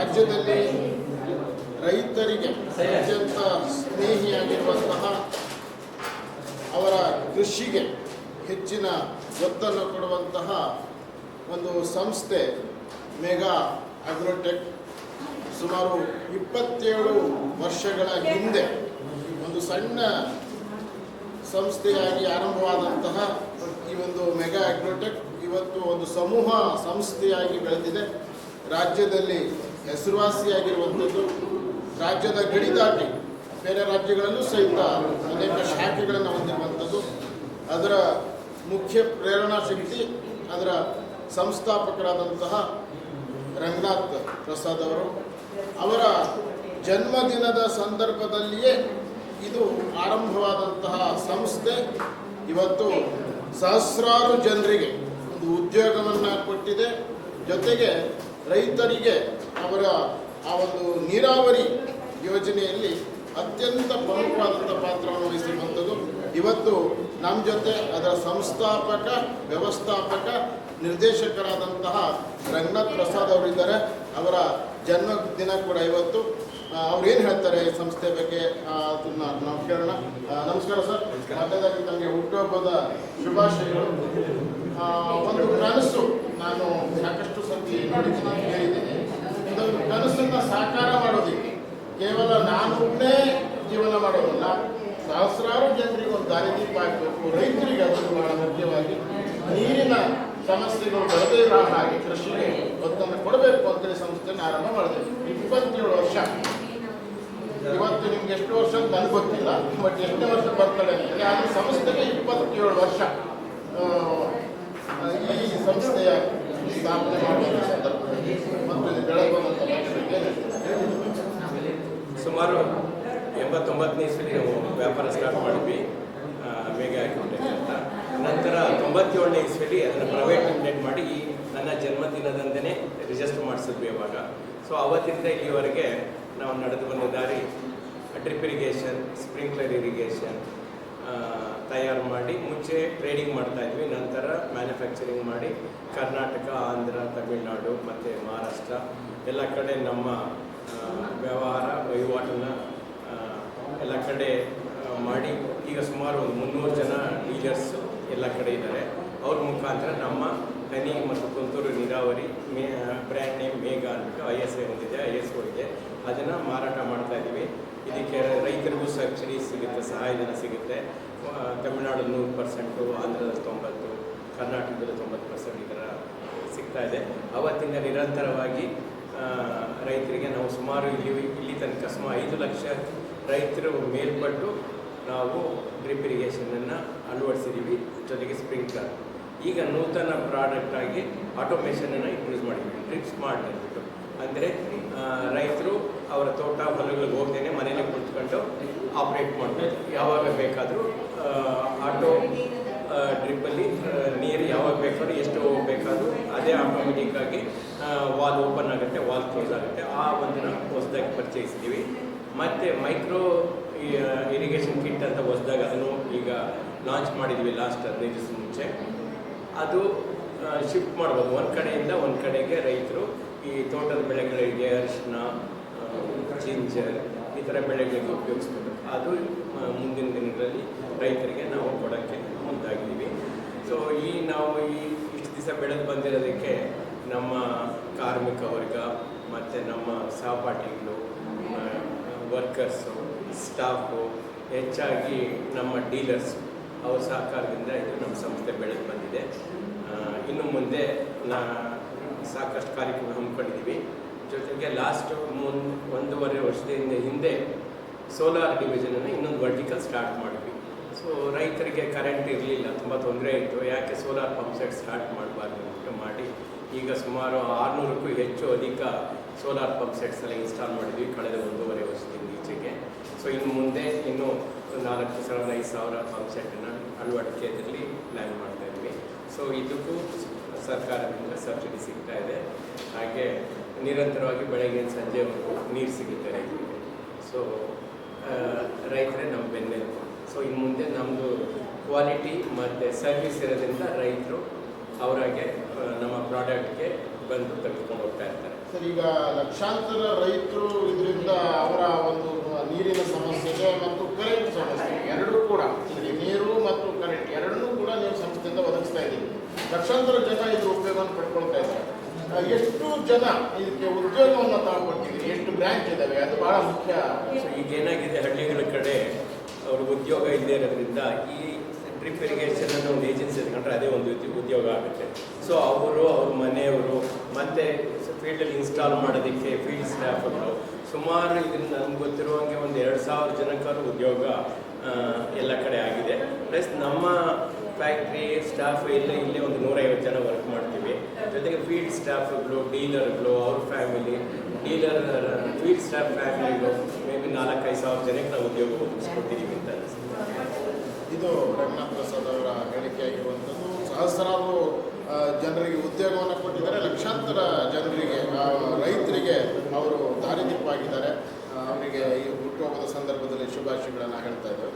ರಾಜ್ಯದಲ್ಲಿ ರೈತರಿಗೆ ಅತ್ಯಂತ ಸ್ನೇಹಿಯಾಗಿರುವಂತಹ ಅವರ ಕೃಷಿಗೆ ಹೆಚ್ಚಿನ ಒತ್ತನ್ನು ಕೊಡುವಂತಹ ಒಂದು ಸಂಸ್ಥೆ ಮೆಗಾ ಅಗ್ರೋಟೆಕ್ ಸುಮಾರು ಇಪ್ಪತ್ತೇಳು ವರ್ಷಗಳ ಹಿಂದೆ ಒಂದು ಸಣ್ಣ ಸಂಸ್ಥೆಯಾಗಿ ಆರಂಭವಾದಂತಹ ಈ ಒಂದು ಮೆಗಾ ಅಗ್ರೋಟೆಕ್ ಇವತ್ತು ಒಂದು ಸಮೂಹ ಸಂಸ್ಥೆಯಾಗಿ ಬೆಳೆದಿದೆ. ರಾಜ್ಯದಲ್ಲಿ ಹೆಸರುವಾಸಿಯಾಗಿರುವಂಥದ್ದು ರಾಜ್ಯದ ಗಡಿ ದಾಟಿ ಬೇರೆ ರಾಜ್ಯಗಳಲ್ಲೂ ಸಹಿತ ಅನೇಕ ಶಾಖೆಗಳನ್ನು ಹೊಂದಿರುವಂಥದ್ದು. ಅದರ ಮುಖ್ಯ ಪ್ರೇರಣಾ ಶಕ್ತಿ ಅದರ ಸಂಸ್ಥಾಪಕರಾದಂತಹ ರಂಗನಾಥ್ ಪ್ರಸಾದ್ ಅವರು. ಅವರ ಜನ್ಮದಿನದ ಸಂದರ್ಭದಲ್ಲಿಯೇ ಇದು ಆರಂಭವಾದಂತಹ ಸಂಸ್ಥೆ. ಇವತ್ತು ಸಹಸ್ರಾರು ಜನರಿಗೆ ಒಂದು ಉದ್ಯೋಗವನ್ನು ಕೊಟ್ಟಿದೆ. ಜೊತೆಗೆ ರೈತರಿಗೆ ಅವರ ಆ ಒಂದು ನೀರಾವರಿ ಯೋಜನೆಯಲ್ಲಿ ಅತ್ಯಂತ ಪ್ರಮುಖವಾದಂಥ ಪಾತ್ರವನ್ನು ವಹಿಸಿರುವಂಥದ್ದು. ಇವತ್ತು ನಮ್ಮ ಜೊತೆ ಅದರ ಸಂಸ್ಥಾಪಕ ವ್ಯವಸ್ಥಾಪಕ ನಿರ್ದೇಶಕರಾದಂತಹ ರಂಗನಾಥ್ ಪ್ರಸಾದ್ ಅವರಿದ್ದಾರೆ. ಅವರ ಜನ್ಮದಿನ ಕೂಡ ಇವತ್ತು. ಅವ್ರು ಏನು ಹೇಳ್ತಾರೆ ಸಂಸ್ಥೆ ಬಗ್ಗೆ? ಅದನ್ನ ನಾವು ಕೇಳೋಣ. ನಮಸ್ಕಾರ ಸರ್. ಮೊದಲಾಗಿ ನನಗೆ ಹುಟ್ಟುಹಬ್ಬದ ಶುಭಾಶಯಗಳು. ಒಂದು ಕನಸು ನಾನು ಸಾಕಷ್ಟು ಸತಿ ನೋಡಿದ್ದೀನಿ ಕೇಳಿದ್ದೀನಿ ಇದೊಂದು ಕನಸನ್ನ ಸಾಕಾರ ಮಾಡೋದಕ್ಕೆ ಕೇವಲ ನಾನು ಒಬ್ಬನೇ ಜೀವನ ಮಾಡೋದಲ್ಲ, ಸಹಸ್ರಾರು ಜನರಿಗೆ ಒಂದು ದಾರಿದೀಪ ಆಗಬೇಕು ರೈತರಿಗೆ ಅದನ್ನು ಬಹಳ ಮುಖ್ಯವಾಗಿ. ನೀರಿನ ಸಮಸ್ಯೆಗಳು ಬರದೇ ಇರೋ ಹಾಗೆ ಕೃಷಿಗೆ ಒತ್ತನ್ನು ಕೊಡಬೇಕು ಅಂತೇಳಿ ಸಂಸ್ಥೆನ ಆರಂಭ ಮಾಡಿದೆ. ಇಪ್ಪತ್ತೇಳು ವರ್ಷ. ಇವತ್ತು ನಿಮ್ಗೆ ಎಷ್ಟು ವರ್ಷ ಅಂತ ನನಗೆ ಗೊತ್ತಿಲ್ಲ, ಬಟ್ ಎಷ್ಟನೇ ವರ್ಷ ಬರ್ತಾಳೆ ಅದು ಸಂಸ್ಥೆಗೆ ಇಪ್ಪತ್ತೇಳು ವರ್ಷ. ಸಂಸ್ಥೆಯ ಸ್ಥಾಪನೆ ಮಾಡುವ ಸಂದರ್ಭದಲ್ಲಿ ಮತ್ತು ಸುಮಾರು ಎಂಬತ್ತೊಂಬತ್ತನೇ ಇಸ್ವಿ ನಾವು ವ್ಯಾಪಾರ ಸ್ಟಾರ್ಟ್ ಮಾಡಿದ್ವಿ ಮೇಘ ಅಕೌಂಟೆಂಟ್ ಅಂತ. ನಂತರ ತೊಂಬತ್ತೇಳನೇ ಇಸ್ವಿಲಿ ಅದನ್ನು ಪ್ರೈವೇಟ್ ಲಿಮಿಟೆಡ್ ಮಾಡಿ ನನ್ನ ಜನ್ಮದಿನದಂದೇ ರಿಜಿಸ್ಟರ್ ಮಾಡಿಸಿದ್ವಿ ಅವಾಗ. ಸೊ ಅವತ್ತಿಂದ ಇಲ್ಲಿವರೆಗೆ ನಾವು ನಡೆದು ಬಂದ ದಾರಿ ಡ್ರಿಪ್ ಇರಿಗೇಷನ್ ಸ್ಪ್ರಿಂಕ್ಲರ್ ಇರಿಗೇಷನ್ ತಯಾರು ಮಾಡಿ, ಮುಂಚೆ ಟ್ರೇಡಿಂಗ್ ಮಾಡ್ತಾ ಇದ್ವಿ, ನಂತರ ಮ್ಯಾನುಫ್ಯಾಕ್ಚರಿಂಗ್ ಮಾಡಿ, ಕರ್ನಾಟಕ, ಆಂಧ್ರ, ತಮಿಳುನಾಡು, ಮತ್ತು ಮಹಾರಾಷ್ಟ್ರ, ಎಲ್ಲ ಕಡೆ ನಮ್ಮ ವ್ಯವಹಾರ, ವಹಿವಾಟನ್ನು ಎಲ್ಲ ಕಡೆ ಮಾಡಿ, ಈಗ ಸುಮಾರು ಒಂದು ಮುನ್ನೂರು ಜನ ಡೀಲರ್ಸ್ ಎಲ್ಲ ಕಡೆ ಇದ್ದಾರೆ. ಅವ್ರ ಮುಖಾಂತರ ನಮ್ಮ ಹನಿ ಮತ್ತು ತುಂತುರು ನೀರಾವರಿ, ಮೇ ಬ್ರ್ಯಾಂಡ್ ನೇಮ್ ಮೇಘ ಅಂದ್ಬಿಟ್ಟು ಐ ಎಸ್ ಐ ಹೊಂದಿದೆ, ಐ ಎಸ್ ಓ ಇದೆ. ಅದನ್ನು ಮಾರಾಟ ಮಾಡ್ತಾ ಇದ್ದೀವಿ. ಇದಕ್ಕೆ ರೈತರಿಗೂ ಸಬ್ಸಿಡಿ ಸಿಗುತ್ತೆ, ಸಹಾಯಧನ ಸಿಗುತ್ತೆ. ತಮಿಳುನಾಡು ನೂರು ಪರ್ಸೆಂಟು ಆಂಧ್ರದಲ್ಲಿ ತೊಂಬತ್ತು, ಕರ್ನಾಟಕದಲ್ಲಿ ತೊಂಬತ್ತು ಪರ್ಸೆಂಟ್ ಈ ಥರ ಸಿಗ್ತಾ ಇದೆ. ಅವತ್ತಿಂದ ನಿರಂತರವಾಗಿ ರೈತರಿಗೆ ನಾವು ಸುಮಾರು ಇಲ್ಲಿ ಇಲ್ಲಿ ತನಕ ಸುಮಾರು ಐದು ಲಕ್ಷ ರೈತರು ಮೇಲ್ಪಟ್ಟು ನಾವು ಡ್ರಿಪ್ ಇರಿಗೇಷನನ್ನು ಅಳವಡಿಸಿದ್ದೀವಿ ಜೊತೆಗೆ ಸ್ಪ್ರಿಂಕ್ಲರ್ ಈಗ ನೂತನ ಪ್ರಾಡಕ್ಟಾಗಿ ಆಟೋಮೇಷನನ್ನು ಇಂಟ್ರೊಡ್ಯೂಸ್ ಮಾಡಿದ್ದೀವಿ ಡ್ರಿಪ್ ಸ್ಮಾರ್ಟ್ ಅಂದ್ಬಿಟ್ಟು. ಅಂದರೆ ರೈತರು ಅವರ ತೋಟ, ಹೊಲಗಳಿಗೆ ಹೋಗ್ದೇನೆ ಕುಳಿತುಕೊಂಡು ಆಪ್ರೇಟ್ ಮಾಡ್ಬೋದು ಯಾವಾಗ ಬೇಕಾದರೂ ಆಟೋ ಡ್ರಿಪ್ಪಲ್ಲಿ ನೀರು ಯಾವಾಗ ಬೇಕಾದ್ರೂ, ಎಷ್ಟು ಬೇಕಾದರೂ ಅದೇ ಆಟೋಮೆಟಿಕ್ಕಾಗಿ ವಾಲ್ ಓಪನ್ ಆಗುತ್ತೆ, ವಾಲ್ ಕ್ಲೋಸ್ ಆಗುತ್ತೆ. ಆ ಒಂದನ್ನ ಹೊಸದಾಗಿ ಪರಿಚಯಿಸ್ತೀವಿ. ಮತ್ತು ಮೈಕ್ರೋ ಇರಿಗೇಷನ್ ಕಿಟ್ ಅಂತ ಹೊಸದಾಗಿ ಅದನ್ನು ಈಗ ಲಾಂಚ್ ಮಾಡಿದ್ವಿ ಲಾಸ್ಟ್ ಹದಿನೈದು ದಿವಸ ಮುಂಚೆ. ಅದು ಶಿಫ್ಟ್ ಮಾಡ್ಬೋದು. ಒಂದು ಕಡೆಯಿಂದ ಒಂದು ಕಡೆಗೆ ರೈತರು ಈ ತೋಟದ ಬೆಳೆಗಳಿಗೆ ಅರಿಶಿನ ಜಿಂಜರ್ ಥರ ಬೆಳೆಗಳಿಗೆ ಉಪಯೋಗಿಸ್ಬೋದು ಅದು ಮುಂದಿನ ದಿನಗಳಲ್ಲಿ ರೈತರಿಗೆ ನಾವು ಕೊಡೋಕ್ಕೆ ಮುಂದಾಗಿದ್ದೀವಿ. ಸೊ ಈ ನಾವು ಈ ಇಷ್ಟು ದಿವಸ ಬೆಳೆದು ಬಂದಿರೋದಕ್ಕೆ ನಮ್ಮ ಕಾರ್ಮಿಕ ವರ್ಗ, ಮತ್ತು ನಮ್ಮ ಸಹಪಾಠಿಗಳು ವರ್ಕರ್ಸು ಸ್ಟಾಫು ಹೆಚ್ಚಾಗಿ ನಮ್ಮ ಡೀಲರ್ಸ್ ಅವ್ರ ಸಹಕಾರದಿಂದ ಇದು ನಮ್ಮ ಸಂಸ್ಥೆ ಬೆಳೆದು ಬಂದಿದೆ. ಇನ್ನು ಮುಂದೆ ನಾ ಸಾಕಷ್ಟು ಕಾರ್ಯಕ್ರಮ ಹಮ್ಮಿಕೊಂಡಿದ್ದೀವಿ. ಜೊತೆಗೆ ಲಾಸ್ಟ್ ಮೂನ್, ಒಂದೂವರೆ ವರ್ಷದಿಂದ ಹಿಂದೆ ಸೋಲಾರ್ ಡಿವಿಷನನ್ನು ಇನ್ನೊಂದು ವರ್ಟಿಕಲ್ ಸ್ಟಾರ್ಟ್ ಮಾಡಿದ್ವಿ. ಸೊ ರೈತರಿಗೆ ಕರೆಂಟ್ ಇರಲಿಲ್ಲ, ತುಂಬ ತೊಂದರೆ ಇತ್ತು ಯಾಕೆ ಸೋಲಾರ್ ಪಂಪ್ ಸೆಟ್ ಸ್ಟಾರ್ಟ್ ಮಾಡಬಾರ್ದು ಅಂತ ಮಾಡಿ, ಈಗ ಸುಮಾರು ಆರುನೂರಕ್ಕೂ ಹೆಚ್ಚು ಅಧಿಕ ಸೋಲಾರ್ ಪಂಪ್ ಸೆಟ್ಸ್ ಎಲ್ಲ ಇನ್ಸ್ಟಾಲ್ ಮಾಡಿದ್ವಿ ಕಳೆದ ಒಂದೂವರೆ ವರ್ಷದಿಂದ ಈಚೆಗೆ. ಸೊ ಇನ್ನು ಮುಂದೆ ಇನ್ನೂ ಒಂದು ನಾಲ್ಕು ಸಾವಿರ, ಐದು ಸಾವಿರ ಪಂಪ್ ಸೆಟ್ಟನ್ನು ಅಳವಡಿಕೆಯಲ್ಲಿ ಪ್ಲ್ಯಾನ್ ಮಾಡ್ತಾ ಇದ್ವಿ. ಸೊ ಇದಕ್ಕೂ ಸರ್ಕಾರದಿಂದ ಸಬ್ಸಿಡಿ ಸಿಗ್ತಾ ಇದೆ. ಹಾಗೆ ನಿರಂತರವಾಗಿ ಬೆಳಗ್ಗೆ ಸಂಜೆ ನೀರು ಸಿಗುತ್ತೆ ರೈತರಿಗೆ. ಸೊ ರೈತರೇ ನಮ್ಮ ಬೆನ್ನೆಲುಬು ಸೊ ಇನ್ನು ಮುಂದೆ ನಮ್ಮದು ಕ್ವಾಲಿಟಿ ಮತ್ತು ಸರ್ವಿಸ್ ಇರೋದ್ರಿಂದ ರೈತರು ಅವರಾಗೆ ನಮ್ಮ ಪ್ರಾಡಕ್ಟ್ಗೆ ಬಂದು ತೆಗೆದುಕೊಂಡು ಹೋಗ್ತಾ ಇರ್ತಾರೆ. ಸರ್, ಈಗ ಲಕ್ಷಾಂತರ ರೈತರು ಇದರಿಂದ ಅವರ ಒಂದು ನೀರಿನ ಸಮಸ್ಯೆಗೆ ಮತ್ತು ಕರೆಂಟ್ ಸಮಸ್ಯೆ ಎರಡೂ ಕೂಡ ಇಲ್ಲಿ ನೀರು ಮತ್ತು ಕರೆಂಟ್ ಎರಡನ್ನೂ ಕೂಡ ನೀವು ಸಂಸ್ಥೆಯಿಂದ ಒದಗಿಸ್ತಾ ಇದ್ದೀವಿ ಲಕ್ಷಾಂತರ ಜನ ಇದ್ರ ಉಪಯೋಗವನ್ನು ಪಡ್ಕೊಳ್ತಾ ಇದ್ದಾರೆ ಆ, ಎಷ್ಟು ಜನ ಇದಕ್ಕೆ ಉದ್ಯೋಗವನ್ನು ತಗೊಂಡ್ಕೊಟ್ಟಿದ್ದೀರಿ ಎಷ್ಟು ಬ್ರ್ಯಾಂಚ್ ಇದ್ದಾವೆ ಅದು ಬಹಳ ಮುಖ್ಯ. ಈಗ ಏನಾಗಿದೆ, ಹಳ್ಳಿಗಳ ಕಡೆ ಅವ್ರಿಗೆ ಉದ್ಯೋಗ ಇಲ್ಲದೆ ಇರೋದ್ರಿಂದ ಈ ಡ್ರಿಪ್ ಇರಿಗೇಷನ್ ಅನ್ನೋ ಒಂದು ಏಜೆನ್ಸಿ ಇಟ್ಕೊಂಡ್ರೆ ಅದೇ ಒಂದು ರೀತಿ ಉದ್ಯೋಗ ಆಗುತ್ತೆ. ಸೊ ಅವರು, ಅವ್ರ ಮನೆಯವರು, ಮತ್ತೆ ಫೀಲ್ಡಲ್ಲಿ ಇನ್ಸ್ಟಾಲ್ ಮಾಡೋದಕ್ಕೆ ಫೀಲ್ಡ್ ಸ್ಟಾಫ್ಗಳು ಸುಮಾರು ಇದರಿಂದ ನಮ್ಗೆ ಗೊತ್ತಿರುವಂಗೆ ಒಂದು ಎರಡು ಸಾವಿರ ಜನಕ್ಕಾದ್ರೂ ಉದ್ಯೋಗ ಎಲ್ಲ ಕಡೆ ಆಗಿದೆ. ಪ್ಲಸ್ ನಮ್ಮ ಫ್ಯಾಕ್ಟ್ರಿ ಸ್ಟಾಫ್ ಇಲ್ಲೇ ಇಲ್ಲೇ ಒಂದು ನೂರೈವತ್ತು ಜನ ವರ್ಕ್ ಮಾಡ್ತೀವಿ. ಜೊತೆಗೆ ಫೀಲ್ಡ್ ಸ್ಟಾಫ್ಗಳು ಡೀಲರ್ಗಳು ಅವ್ರ ಫ್ಯಾಮಿಲಿ ಡೀಲರ್ ಫೀಲ್ಡ್ ಸ್ಟಾಫ್ ಫ್ಯಾಮಿಲಿಗಳು ಮೇ ಬಿ ನಾಲ್ಕೈದು ಸಾವಿರ ಜನಕ್ಕೆ ನಾವು ಉದ್ಯೋಗ ಒದಗಿಸ್ಕೊಟ್ಟಿದ್ದೀವಿ ಅಂತ ಇದು ರಘುನಾಥ್ ಪ್ರಸಾದ್ ಅವರ ಹೇಳಿಕೆ ಸಹಸ್ರಾರು ಜನರಿಗೆ ಉದ್ಯೋಗವನ್ನು ಕೊಟ್ಟಿದ್ದಾರೆ. ಲಕ್ಷಾಂತರ ಜನರಿಗೆ ರೈತರಿಗೆ ಅವರು ದಾರಿದೀಪ ಆಗಿದ್ದಾರೆ ಅವರಿಗೆ ಈ ಹುಟ್ಟುಹಬ್ಬದ ಸಂದರ್ಭದಲ್ಲಿ ಶುಭಾಶಯಗಳನ್ನು ಹೇಳ್ತಾ ಇದ್ದಾರೆ